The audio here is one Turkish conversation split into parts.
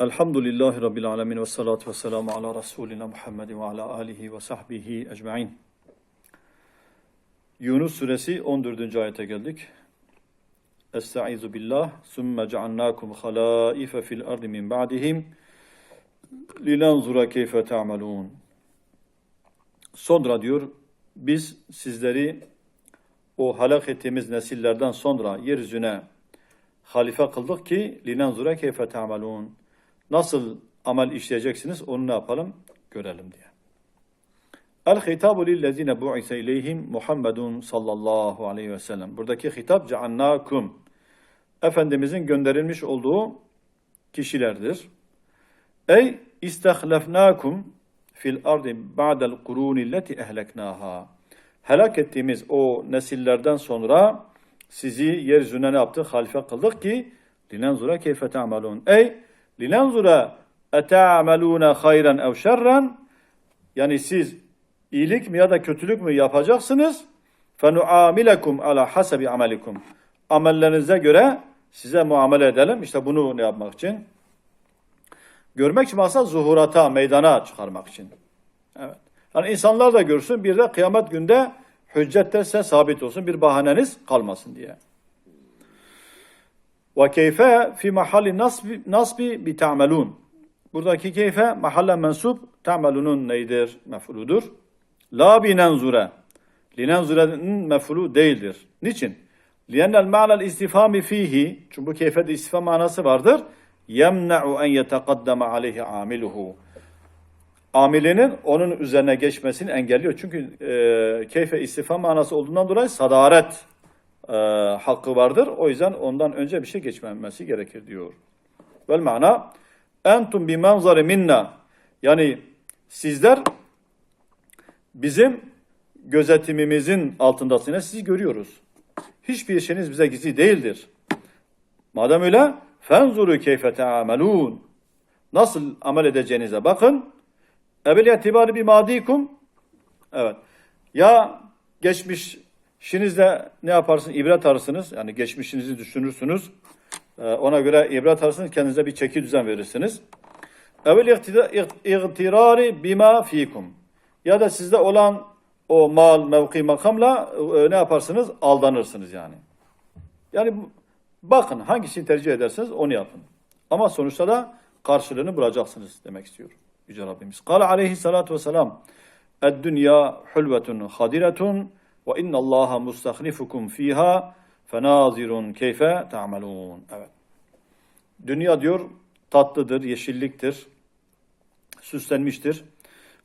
Elhamdülillahi Rabbil alemin ve salatu ve selamu ala Resulina Muhammedin ve ala alihi ve sahbihi ecma'in. Yunus suresi 14. ayete geldik. Estaizu billah, sümme ceannâkum halâife fil ardi min ba'dihim, linanzura keyfe ta'malûn. Sonra diyor, biz sizleri o halak ettiğimiz nesillerden sonra yeryüzüne halife kıldık ki linanzura keyfe ta'malûn. Nasıl amel işleyeceksiniz onu ne yapalım? Görelim diye. El hitabu lillezine bu'ise ileyhim Muhammedun sallallahu aleyhi ve sellem. Buradaki hitap ceannakum. Efendimizin gönderilmiş olduğu kişilerdir. Ey istahlefnakum fil ardi ba'del kuruni leti ehleknaha. Helak ettiğimiz o nesillerden sonra sizi yeryüzüne ne yaptık? Halife kıldık ki linenzura keyfe ta'malun. Ey linenzura eta'maluna hayran ev şerran yani siz iyilik mi ya da kötülük mü yapacaksınız? Fenuamilekum ala hasabi amelikum. Amellerinize göre size muamele edelim. İşte bunu ne yapmak için? Görmek için aslında zuhurata, meydana çıkarmak için. Evet. Yani insanlar da görsün, bir de kıyamet günde hüccette size sabit olsun, bir bahaneniz kalmasın diye. Ve keyfe fi mahalli nasbi, nasbi bi ta'melun. Buradaki keyfe mahalle mensup ta'melunun neydir? Mef'uludur. La bi nenzure. Linenzure'nin mef'ulu değildir. Niçin? Liennel ma'nel istifami fihi. Çünkü bu keyfede istifam manası vardır. Yemne'u en yeteqaddeme aleyhi amiluhu. Amilinin onun üzerine geçmesini engelliyor. Çünkü e, keyfe istifam manası olduğundan dolayı sadaret e, hakkı vardır. O yüzden ondan önce bir şey geçmemesi gerekir diyor. Vel mana entum bi manzari minna. Yani sizler bizim gözetimimizin altındasınız. Sizi görüyoruz. Hiçbir şeyiniz bize gizli değildir. Madem öyle fenzuru keyfe teamelun. Nasıl amel edeceğinize bakın. Ebil itibari bi madikum. Evet. Ya geçmişinizde ne yaparsınız? İbret arısınız. Yani geçmişinizi düşünürsünüz. Ee, ona göre ibret arısınız. Kendinize bir çeki düzen verirsiniz. Ebil ihtirari bima fikum. Ya da sizde olan o mal, mevki, makamla e, ne yaparsınız? Aldanırsınız yani. Yani bakın hangisini tercih ederseniz onu yapın. Ama sonuçta da karşılığını bulacaksınız demek istiyor Yüce Rabbimiz. Kale aleyhissalatu vesselam Ed-dünya hulvetun hadiretun ve innallaha mustahlifukum fiha fenazirun keyfe ta'melun. Evet. Dünya diyor tatlıdır, yeşilliktir, süslenmiştir.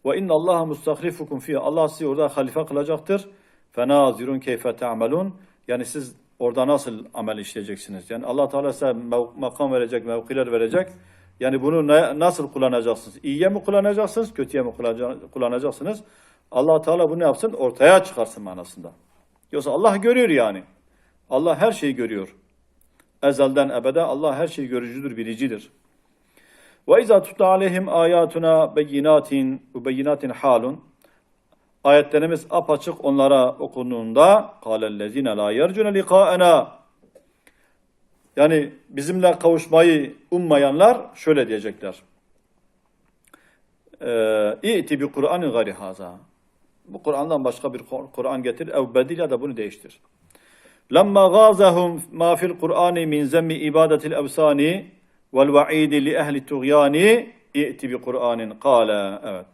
Ve inna Allaha mustahlifukum fiha. Allah sizi orada halife kılacaktır. Fenazirun keyfe ta'melun. Yani siz orada nasıl amel işleyeceksiniz? Yani Allah Teala size makam verecek, mevkiler verecek. Yani bunu ne, nasıl kullanacaksınız? İyiye mi kullanacaksınız, kötüye mi kullanacaksınız? Allah Teala bunu yapsın, ortaya çıkarsın manasında. Yoksa Allah görüyor yani. Allah her şeyi görüyor. Ezelden ebede Allah her şeyi görücüdür, bilicidir. Ve izâ tutla aleyhim âyâtuna beyinâtin ve beyinâtin hâlun. Ayetlerimiz apaçık onlara okunduğunda kâlellezîne lâ yercune liqâenâ. Yani bizimle kavuşmayı ummayanlar şöyle diyecekler. İ'ti bi Kur'an'ın gari haza. Bu Kur'an'dan başka bir Kur'an getir. Ev bedil ya da bunu değiştir. Lemma gâzahum ma fil Kur'ani min zemmi ibadetil evsani vel va'idi li ehli tuğyani i'ti bi Kur'anin kâle. Evet.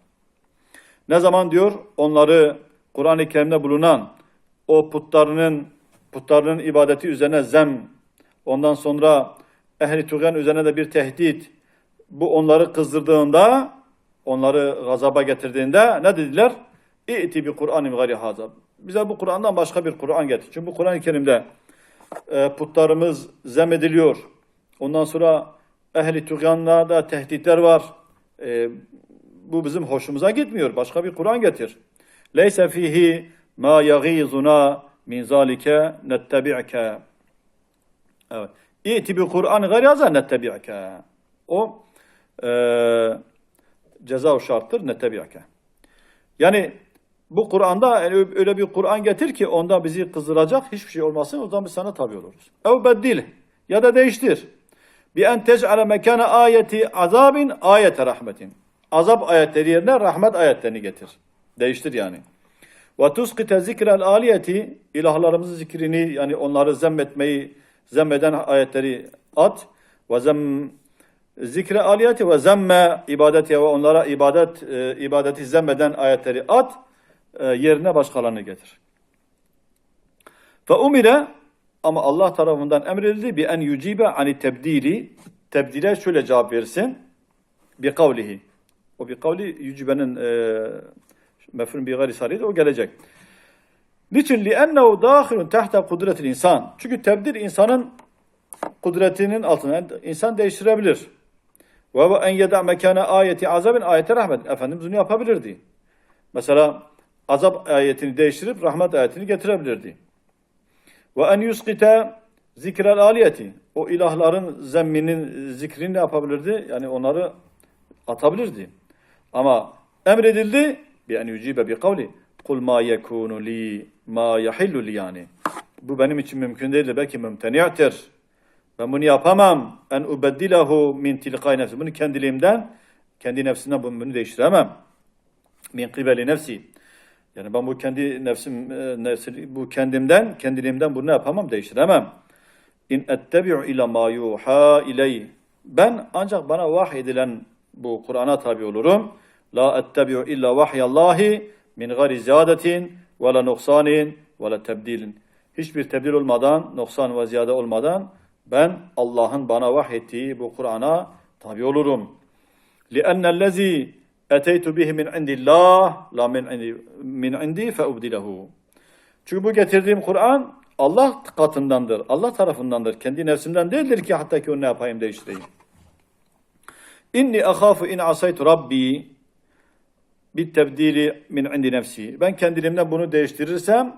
Ne zaman diyor onları Kur'an-ı Kerim'de bulunan o putlarının putlarının ibadeti üzerine zem ondan sonra ehli tuğyan üzerine de bir tehdit bu onları kızdırdığında onları gazaba getirdiğinde ne dediler? İ'ti bi Kur'anin gayri hazab. Bize bu Kur'an'dan başka bir Kur'an getir. Çünkü bu Kur'an-ı Kerim'de e, putlarımız zem ediliyor. Ondan sonra ehli tuğyanlarda tehditler var. E, bu bizim hoşumuza gitmiyor. Başka bir Kur'an getir. Leyse fihi ma yagizuna min zalike nettebi'ke. Evet. İ'ti bi Kur'an gariyaza nettebi'ke. O e, ceza şarttır nettebi'ke. Yani bu Kur'an'da öyle bir Kur'an getir ki onda bizi kızdıracak hiçbir şey olmasın o zaman biz sana tabi oluruz. Ev beddil ya da değiştir. Bi en tec'ale mekane ayeti azabin ayete rahmetin. Azap ayetleri yerine rahmet ayetlerini getir. Değiştir yani. Ve tuskite zikrel aliyeti ilahlarımızın zikrini yani onları zemmetmeyi zemmeden ayetleri at. Ve zem zikre aliyeti ve zemme ibadeti ve onlara ibadet e, ibadeti zemmeden ayetleri at. E, yerine başkalarını getir. Fe umire ama Allah tarafından emredildi bi en yucibe ani tebdili tebdile şöyle cevap versin bi kavlihi o bi kavli yücibenin e, mefhum bi gayri sarıydı o gelecek. Niçin? لِأَنَّهُ دَاخِلٌ تَحْتَ kudretil insan. Çünkü tebdil insanın kudretinin altına yani insan değiştirebilir. Ve en yeda mekane ayeti azabin ayete rahmet. Efendimiz bunu yapabilirdi. Mesela azap ayetini değiştirip rahmet ayetini getirebilirdi. Ve en yuskite zikrel aliyeti. O ilahların zemminin zikrini ne yapabilirdi? Yani onları atabilirdi. Ama emredildi bi en yucibe bi kavli kul ma yekunu li ma yahillu li yani. Bu benim için mümkün değildir. Belki mümteni'tir. Ben bunu yapamam. En ubeddilehu min tilkay nefsi. Bunu kendiliğimden, kendi nefsinden bunu değiştiremem. Min kibeli nefsi. Yani ben bu kendi nefsim, e, nefsi, bu kendimden, kendiliğimden bunu ne yapamam, değiştiremem. İn ettebi'u ila ma yuha iley. Ben ancak bana vahy edilen bu Kur'an'a tabi olurum. La ettebi'u illa vahyallahi min gari ziyadetin ve la nuksanin ve la tebdilin. Hiçbir tebdil olmadan, noksan ve ziyade olmadan ben Allah'ın bana vahyettiği bu Kur'an'a tabi olurum. لِأَنَّ الَّذ۪ي eteytu bihi min indillah la min indi, min indi fe ubdilehu. Çünkü bu getirdiğim Kur'an Allah katındandır. Allah tarafındandır. Kendi nefsimden değildir ki hatta ki onu ne yapayım değiştireyim. İnni ahafu in asaytu rabbi bir tebdili min indi nefsi. Ben kendiliğimden bunu değiştirirsem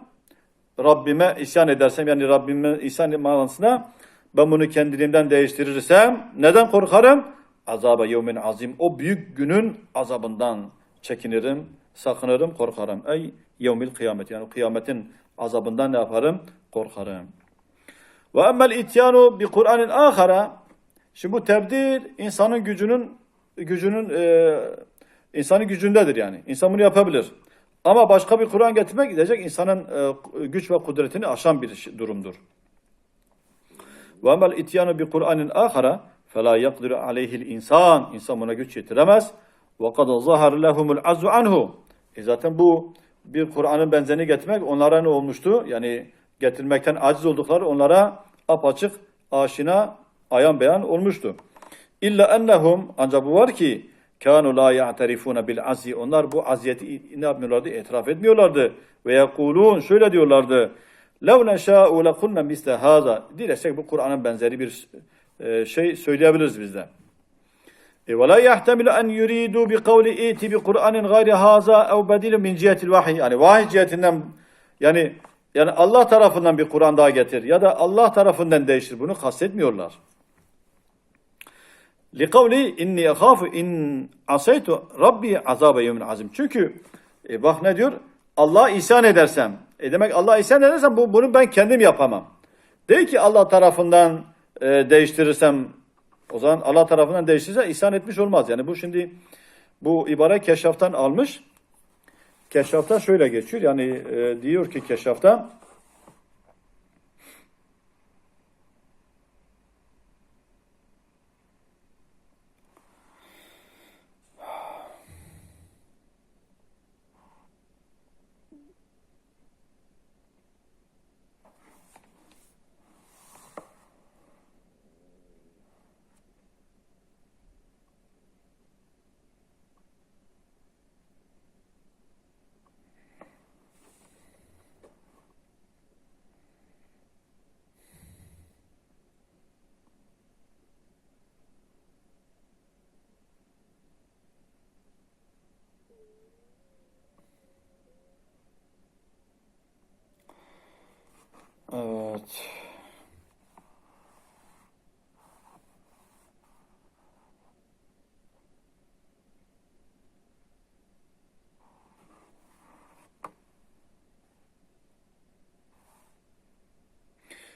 Rabbime isyan edersem yani Rabbime isyan manasına ben bunu kendiliğimden değiştirirsem neden korkarım? Azaba yevmin azim. O büyük günün azabından çekinirim, sakınırım, korkarım. Ey yevmil kıyamet yani kıyametin azabından ne yaparım? Korkarım. Ve emmel ityanu bi Kur'an'ın ahara Şimdi bu tebdil insanın gücünün gücünün e, insanın gücündedir yani. İnsan bunu yapabilir. Ama başka bir Kur'an getirmek gidecek insanın e, güç ve kudretini aşan bir durumdur. Ve emel ityanu bi Kur'an'ın ahara fela yakdiru aleyhil insan. İnsan buna güç yetiremez. Kad zahar lehumul azu anhu. E zaten bu bir Kur'an'ın benzerini getirmek onlara ne olmuştu? Yani getirmekten aciz oldukları onlara apaçık, aşina, ayan beyan olmuştu. İlla ennehum ancak bu var ki kanu la ya'terifuna bil azzi. Onlar bu aziyeti ne yapmıyorlardı? İtiraf etmiyorlardı. Ve yekulun şöyle diyorlardı. Lev neşâ'u lekunne misle hâzâ. Dilesek bu Kur'an'ın benzeri bir e, şey söyleyebiliriz bizde. E, ve la yahtemilu en yuridu bi kavli iti bi Kur'an'ın gayri haza ev bedil min cihetil vahiy. Yani vahiy cihetinden yani yani Allah tarafından bir Kur'an daha getir ya da Allah tarafından değiştir. Bunu kastetmiyorlar. لِقَوْلِ inni اَخَافُ in asaytu Rabbi azabe yevmin azim. Çünkü e, bak ne diyor? Allah isyan edersem. E demek Allah isyan edersem bu, bunu ben kendim yapamam. Değil ki Allah tarafından e, değiştirirsem o zaman Allah tarafından değiştirirse isyan etmiş olmaz. Yani bu şimdi bu ibare keşaftan almış. Keşafta şöyle geçiyor. Yani e, diyor ki keşafta Evet.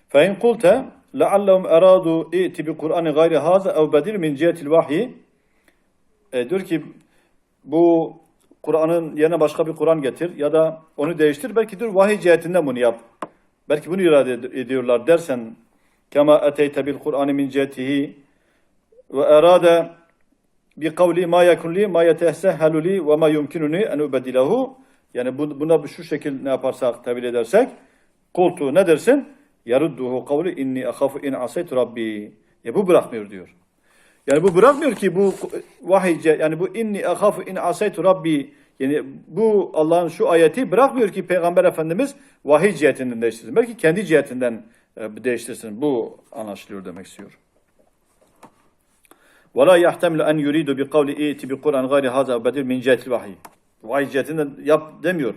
Fe in kulte leallehum eradu i'ti bi Kur'an gayri haza ev bedir min cihetil vahyi. E, diyor ki bu Kur'an'ın yerine başka bir Kur'an getir ya da onu değiştir. Belki diyor vahiy cihetinden bunu yap. Belki bunu irade ediyorlar dersen kema eteyte bil Kur'an min cihetihi ve erade bi kavli ma yekun li ma yetehsehelu li ve ma yumkinuni en ubedilehu yani buna şu şekil ne yaparsak tabir edersek kultu ne dersin? Yarudduhu kavli inni akhafu in asaytu rabbi. E bu bırakmıyor diyor. Yani bu bırakmıyor ki bu vahiyce yani bu inni ahafu in asaytu rabbi yani bu Allah'ın şu ayeti bırakmıyor ki Peygamber Efendimiz vahiy cihetinden değiştirsin. Belki kendi cihetinden e, değiştirsin. Bu anlaşılıyor demek istiyor. وَلَا يَحْتَمِلُ أَنْ يُرِيدُ بِقَوْلِ اِيْتِ بِقُرْآنْ غَيْرِ هَذَا بَدِلْ مِنْ جِهَةِ الْوَحِيِ Vahiy cihetinden yap demiyor.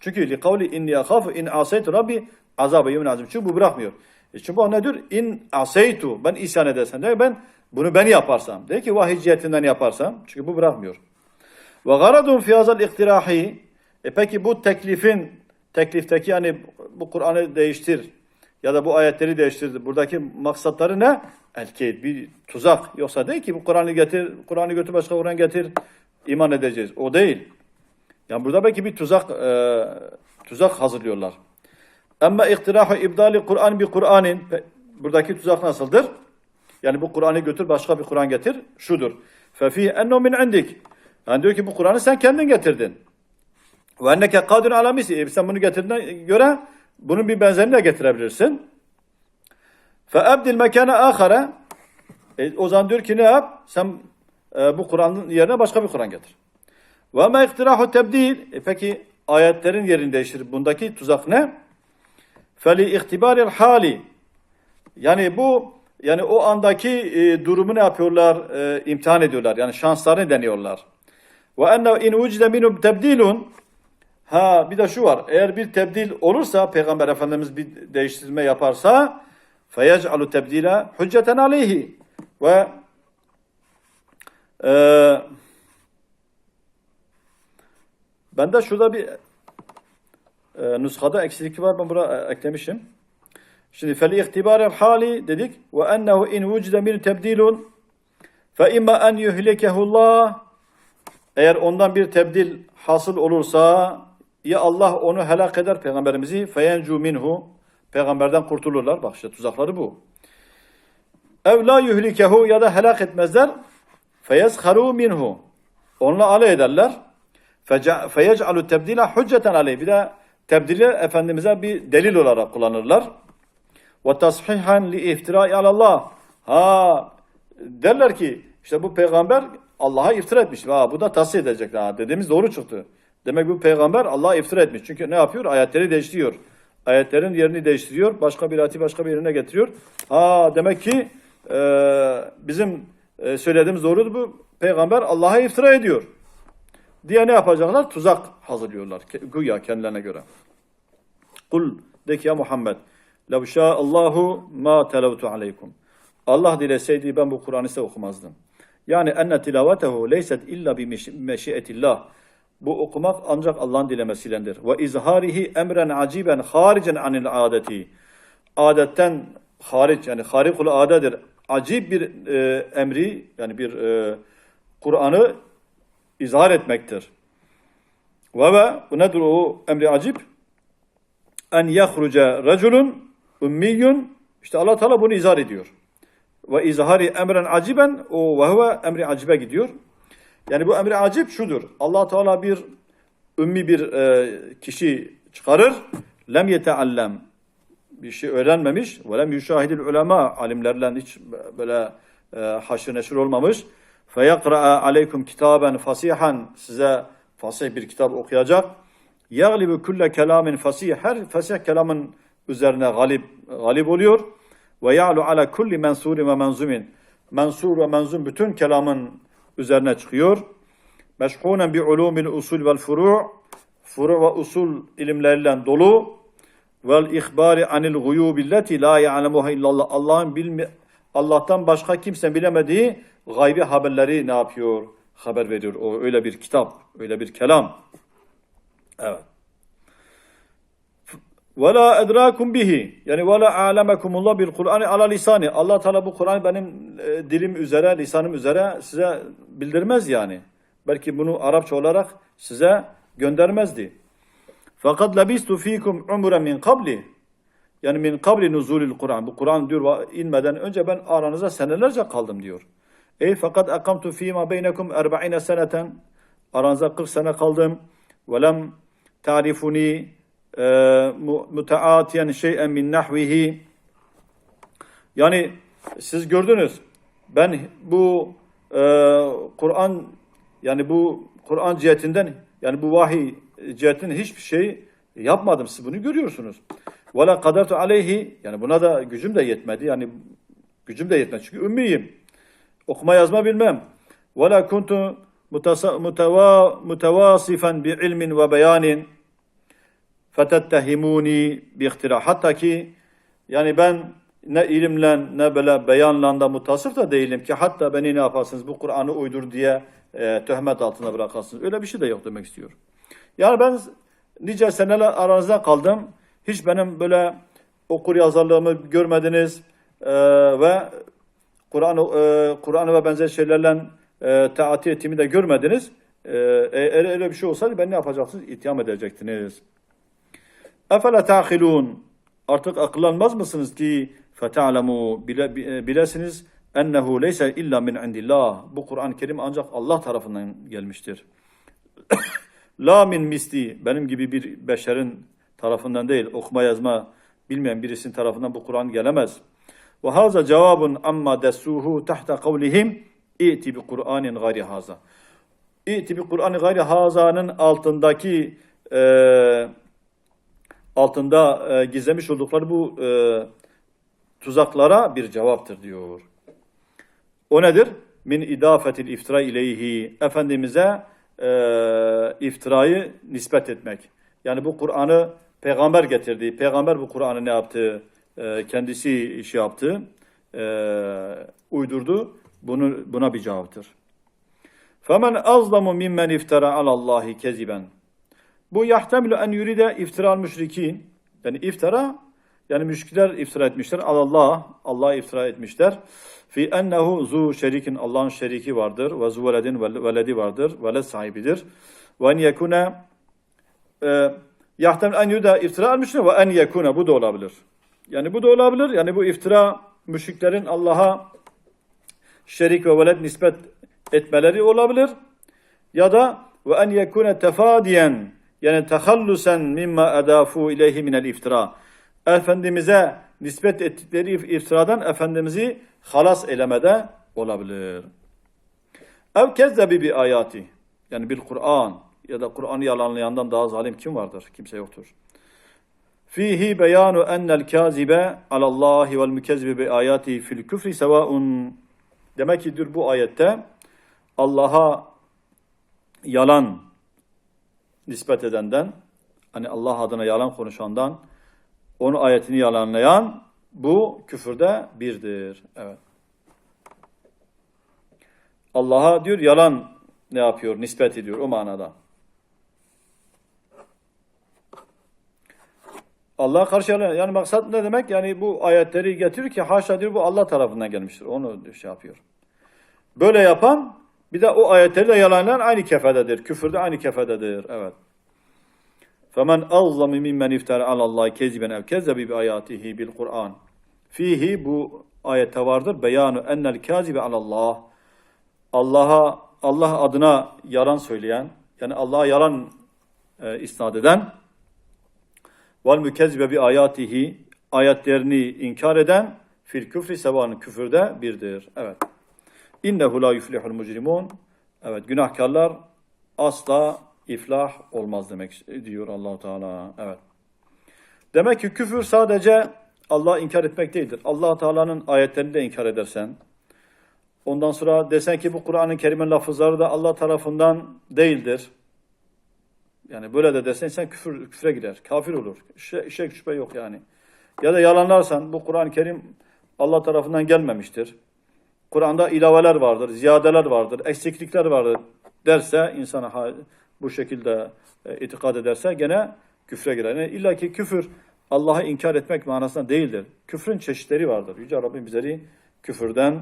Çünkü li kavli inni akhafu in asaytu rabbi azabı yemin azim. Çünkü bu bırakmıyor. E çünkü o ne diyor? İn asaytu. Ben isyan edersem. De ben bunu ben yaparsam. De ki vahiy cihetinden yaparsam. Çünkü bu bırakmıyor. Ve garadun fi hazal iktirahi. E peki bu teklifin teklifteki yani bu Kur'an'ı değiştir ya da bu ayetleri değiştir. Buradaki maksatları ne? Elkeyd bir tuzak. Yoksa değil ki bu Kur'an'ı getir, Kur'an'ı götür başka Kur'an getir iman edeceğiz. O değil. Yani burada belki bir tuzak e, tuzak hazırlıyorlar. Ama iktirahu ibdali Kur'an bir Kur'an'ın buradaki tuzak nasıldır? Yani bu Kur'an'ı götür başka bir Kur'an getir. Şudur. Fefi ennu min indik. Yani diyor ki bu Kur'an'ı sen kendin getirdin. Ve enneke kadir ala misli. E, Sen bunu getirdiğine göre bunun bir benzerini de getirebilirsin. Fe ebdil mekane ahare. E, o zaman diyor ki ne yap? Sen e, bu Kur'an'ın yerine başka bir Kur'an getir. Ve ma iktirahu tebdil. E, peki ayetlerin yerini değiştir. Bundaki tuzak ne? Feli ihtibaril hali. Yani bu yani o andaki e, durumu ne yapıyorlar? E, imtihan ediyorlar. Yani şanslarını deniyorlar. Ve enne in vucide minhum tebdilun Ha bir de şu var. Eğer bir tebdil olursa Peygamber Efendimiz bir değiştirme yaparsa feyec'alu tebdile hücceten aleyhi ve e, bende şurada bir e, nuskada eksiklik var. Ben buraya eklemişim. Şimdi fel ihtibarel hali dedik ve ennehu in vucide min tebdilun fe imma en yuhlikehullah eğer ondan bir tebdil hasıl olursa ya Allah onu helak eder peygamberimizi feyencu minhu peygamberden kurtulurlar. Bak işte tuzakları bu. Ev la yuhlikehu ya da helak etmezler. Feyezharu minhu. Onunla alay ederler. Feyec'alu tebdila hücceten aleyh. Bir de tebdili Efendimiz'e bir delil olarak kullanırlar. Ve tashihan li iftirai alallah. Ha derler ki işte bu peygamber Allah'a iftira etmiş. Ha bu da tasih edecek. Ha dediğimiz doğru çıktı. Demek bu peygamber Allah'a iftira etmiş. Çünkü ne yapıyor? Ayetleri değiştiriyor. Ayetlerin yerini değiştiriyor. Başka bir ayeti başka bir yerine getiriyor. Ha demek ki e, bizim e, söylediğimiz doğrudur. Bu peygamber Allah'a iftira ediyor. Diye ne yapacaklar? Tuzak hazırlıyorlar. Güya kendilerine göre. Kul de ki ya Muhammed lev Allahu ma televtu aleykum. Allah dileseydi ben bu Kur'an'ı size okumazdım. Yani enne tilavetehu leyset illa bi meşi- meşiyetillah. Bu okumak ancak Allah'ın dilemesiylendir. Ve izharihi emren aciben haricen anil adeti. Adetten hariç yani harikul adedir. Acip bir e, emri yani bir e, Kur'an'ı izhar etmektir. Ve ve bu nedir o emri acip? En yahruca raculun ümmiyun işte Allah Teala bunu izhar ediyor. Ve izhari emren aciben o ve huve emri acibe gidiyor. Yani bu emri acip şudur. Allah Teala bir ümmi bir e, kişi çıkarır. Lem yeteallem bir şey öğrenmemiş. Ve lem yüşahidil ulema alimlerle hiç böyle e, haşır neşir olmamış. Feyakra aleykum kitaben fasihan size fasih bir kitap okuyacak. Yaglibu kulle kelamin fasih her fasih kelamın üzerine galip galip oluyor. Ve ya'lu ala kulli mensurin ve menzumin. Mensur ve menzum bütün kelamın üzerine çıkıyor. Meşhunen bi ulumil usul vel furu' furu ve usul ilimleriyle dolu vel ihbari anil guyubilleti la ya'lemuha illallah. Allah'ın bilme Allah'tan başka kimse bilemediği gaybi haberleri ne yapıyor? Haber veriyor. O öyle bir kitap, öyle bir kelam. Evet. Ve la edrakum bihi. Yani ve la alemekumullah bil Kur'an'ı ala lisani. Allah Teala bu Kur'an'ı benim e, dilim üzere, lisanım üzere size bildirmez yani. Belki bunu Arapça olarak size göndermezdi. Fakat lebistu fikum umre min kabli. Yani min kabli nuzulil Kur'an. Bu Kur'an diyor "Va- inmeden önce ben aranıza senelerce kaldım diyor. Ey fakat akamtu fîmâ beynekum erba'ine seneten. Aranıza 40 sene kaldım. Ve lem ta'rifuni e, muteatiyen şey'en min nahvihi. Yani siz gördünüz. Ben bu e, Kur'an yani bu Kur'an cihetinden yani bu vahiy cihetinden hiçbir şey yapmadım. Siz bunu görüyorsunuz. Ve la kadartu aleyhi yani buna da gücüm de yetmedi. Yani gücüm de yetmedi. Çünkü ümmiyim. Okuma yazma bilmem. Ve la kuntu mutasa- muteva, mutevasifan bi ilmin ve beyanin fetettehimuni bi ihtira. Hatta ki yani ben ne ilimle ne böyle beyanla da mutasıf da değilim ki hatta beni ne yaparsınız bu Kur'an'ı uydur diye e, töhmet altına bırakarsınız. Öyle bir şey de yok demek istiyor. Yani ben nice seneler aranızda kaldım. Hiç benim böyle okur yazarlığımı görmediniz e, ve Kur'an e, Kur'an'ı ve benzer şeylerle e, taati ettiğimi de görmediniz. E, eğer öyle bir şey olsaydı ben ne yapacaksınız? İttiham edecektiniz. Efele ta'hilun. Artık akıllanmaz mısınız ki feta'lemu bile, bi- bilesiniz ennehu leyse illa min indillah. Bu Kur'an-ı Kerim ancak Allah tarafından gelmiştir. La min misli. Benim gibi bir beşerin tarafından değil. Okuma yazma bilmeyen birisinin tarafından bu Kur'an gelemez. Ve haza cevabun amma dessuhu tahta kavlihim i'ti bi Kur'anin gayri haza. İ'ti bi Kur'an gayri hazanın altındaki eee altında e, gizlemiş oldukları bu e, tuzaklara bir cevaptır diyor. O nedir? Min idafetil iftira ileyhi. Efendimiz'e e, iftirayı nispet etmek. Yani bu Kur'an'ı peygamber getirdi. Peygamber bu Kur'an'ı ne yaptı? E, kendisi şey yaptı, e, uydurdu. Bunu, buna bir cevaptır. Femen azlamu mimmen iftara alallahi keziben. Bu yahtemilu en yüride iftiral müşrikin. Yani iftara yani müşrikler iftira etmişler. Allah, Allah'a iftira etmişler. Fi ennehu zu şerikin Allah'ın şeriki vardır. Ve zu veledin veledi vardır. Veled sahibidir. Ve en yekune e, yahtem en yuda iftira almıştır ve en yekune bu da olabilir. Yani bu da olabilir. Yani bu iftira müşriklerin Allah'a şerik ve veled nispet etmeleri olabilir. Ya da ve en yekune tefadiyen yani tehallusen mimma edafu ileyhi minel iftira. Efendimiz'e nispet ettikleri iftiradan Efendimiz'i halas elemede olabilir. Ev kezzebi bi ayati. Yani bil Kur'an ya da Kur'an'ı yalanlayandan daha zalim kim vardır? Kimse yoktur. Fihi beyanu ennel kazibe alallahi vel mükezzibe bi ayati fil küfri sevaun. Demek ki diyor bu ayette Allah'a yalan nispet edenden, hani Allah adına yalan konuşandan, onun ayetini yalanlayan bu küfürde birdir. Evet. Allah'a diyor yalan ne yapıyor? Nispet ediyor o manada. Allah'a karşı yalan. Yani maksat ne demek? Yani bu ayetleri getiriyor ki haşa diyor bu Allah tarafından gelmiştir. Onu şey yapıyor. Böyle yapan bir de o ayetleri de yalanlayan aynı kefededir. Küfürde aynı kefededir. Evet. فَمَنْ أَظْلَمِ مِمَّنْ اِفْتَرَ عَلَى اللّٰهِ كَذِبًا اَوْ كَذَّبِ بِآيَاتِهِ بِالْقُرْآنِ Fihi bu ayette vardır. Beyanu ennel kazibe alallah. Allah'a Allah adına yalan söyleyen, yani Allah'a yalan e, isnat eden vel mükezzibe bi ayatihi ayetlerini inkar eden fil küfri sevanın küfürde birdir. Evet. İnnehu la yuflihul mucrimun. Evet günahkarlar asla iflah olmaz demek diyor Allahu Teala. Evet. Demek ki küfür sadece Allah'ı inkar etmek değildir. Allah Teala'nın ayetlerini de inkar edersen, ondan sonra desen ki bu Kur'an'ın kerimen lafızları da Allah tarafından değildir. Yani böyle de desen sen küfür, küfre gider, kafir olur. Şek, şüphe yok yani. Ya da yalanlarsan bu Kur'an-ı Kerim Allah tarafından gelmemiştir. Kur'an'da ilaveler vardır, ziyadeler vardır, eksiklikler vardır derse insana bu şekilde e, itikad ederse gene küfre girer. Yani İlla ki küfür Allah'ı inkar etmek manasında değildir. Küfrün çeşitleri vardır. Yüce Rabbim bizleri küfürden,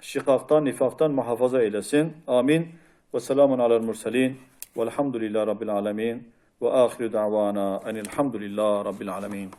şikaktan, nifaktan muhafaza eylesin. Amin. Ve selamun alel murselin. Velhamdülillahi Rabbil alemin. Ve ahiru da'vana enilhamdülillahi Rabbil alemin.